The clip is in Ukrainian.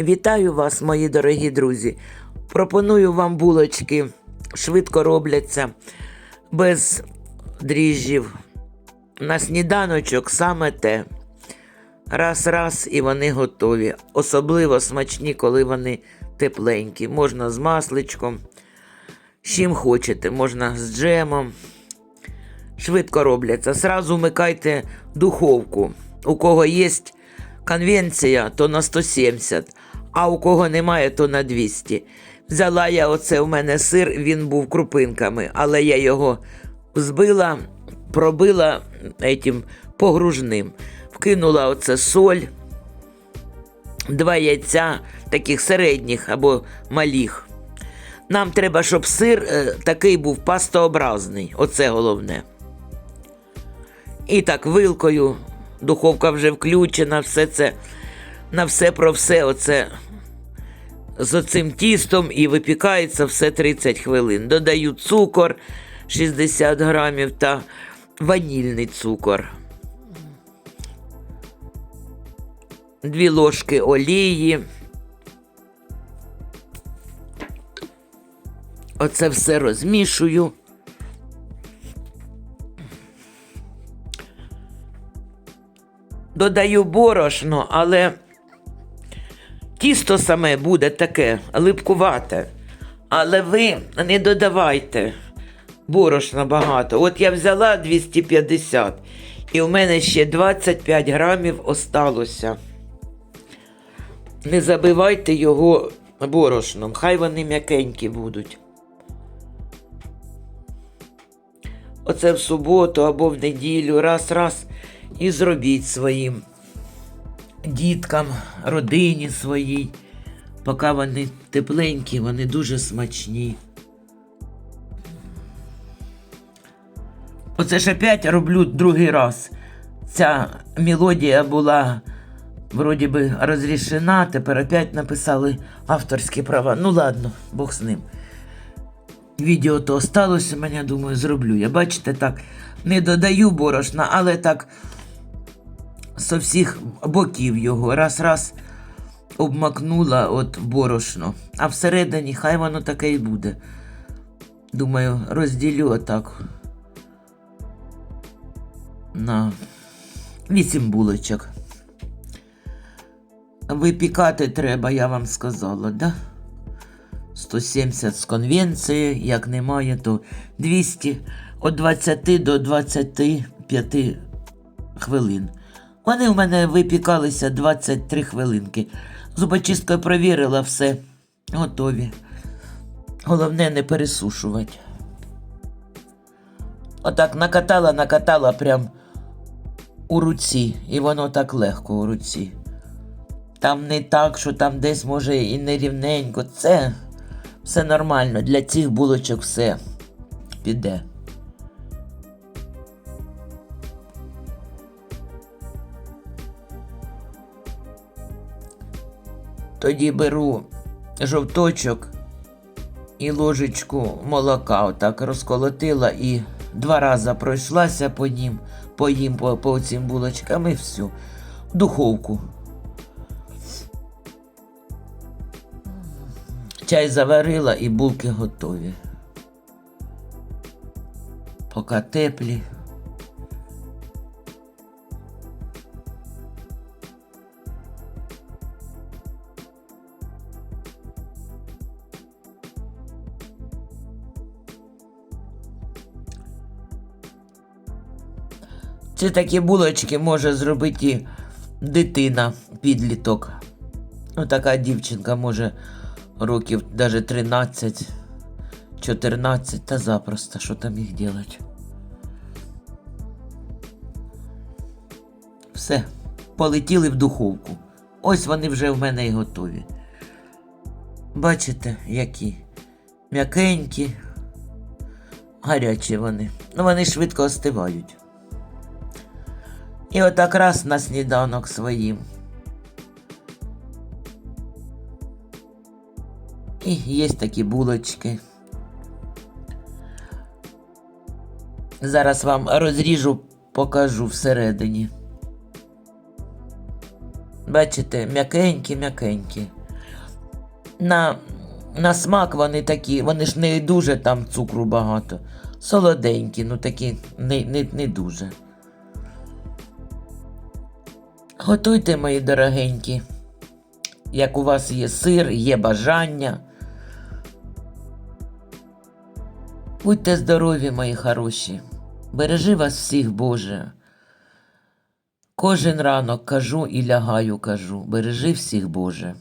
Вітаю вас, мої дорогі друзі. Пропоную вам булочки. Швидко робляться, без дріжджів. На сніданочок саме те. Раз-раз і вони готові. Особливо смачні, коли вони тепленькі. Можна з масличком. З чим хочете, можна з джемом. Швидко робляться. Сразу вмикайте духовку. У кого є конвенція, то на 170, а у кого немає, то на 200. Взяла я оце у мене сир, він був крупинками, але я його збила, пробила этим погружним. Вкинула оце соль, два яйця таких середніх або малих. Нам треба, щоб сир е, такий був пастообразний. Оце головне. І так вилкою, духовка вже включена, все це на все про все оце з оцим тістом і випікається все 30 хвилин. Додаю цукор 60 грамів та ванільний цукор. Дві ложки олії. Оце все розмішую. Додаю борошно, але тісто саме буде таке липкувате. Але ви не додавайте борошна багато. От я взяла 250, і у мене ще 25 грамів осталося. Не забивайте його борошном, хай вони м'якенькі будуть. Оце в суботу або в неділю, раз-раз і зробіть своїм діткам, родині своїй. Поки вони тепленькі, вони дуже смачні. Оце ж опять роблю другий раз. Ця мелодія була вроді би розрішена, тепер опять написали авторські права. Ну ладно, Бог з ним. Відео то осталось у мене, думаю, зроблю. Я бачите, так не додаю борошна, але так з всіх боків його раз-раз обмакнула от борошно. А всередині хай воно таке і буде. Думаю, розділю отак. На вісім булочок. Випікати треба, я вам сказала, да? 170 з конвенції, як немає, то 200 від 20 до 25 хвилин. Вони в мене випікалися 23 хвилинки. Зубочисткою провірила все. Готові. Головне не пересушувати. Отак накатала, накатала прям у руці, і воно так легко у руці. Там не так, що там десь може і нерівненько. Це все нормально. Для цих булочок все піде. Тоді беру жовточок і ложечку молока, отак розколотила і два рази пройшлася по ним, по їм, по, по цим булочкам і все. В духовку. Чай заварила і булки готові. Поки теплі. Це такі булочки може зробити дитина, підліток. Ну, така дівчинка може років даже 13, 14 та запросто, що там їх делать. Все, полетіли в духовку. Ось вони вже в мене і готові. Бачите, які м'якенькі, гарячі вони. Ну, вони швидко остивають. І отак раз на сніданок своїм. І є такі булочки. Зараз вам розріжу, покажу всередині. Бачите, м'якенькі, м'якенькі. на, на смак вони такі, вони ж не дуже там цукру багато. Солоденькі, ну такі не, не, не дуже. Готуйте, мої дорогенькі. Як у вас є сир, є бажання. Будьте здорові, мої хороші. Бережи вас всіх, Боже. Кожен ранок кажу і лягаю, кажу. Бережи всіх, Боже.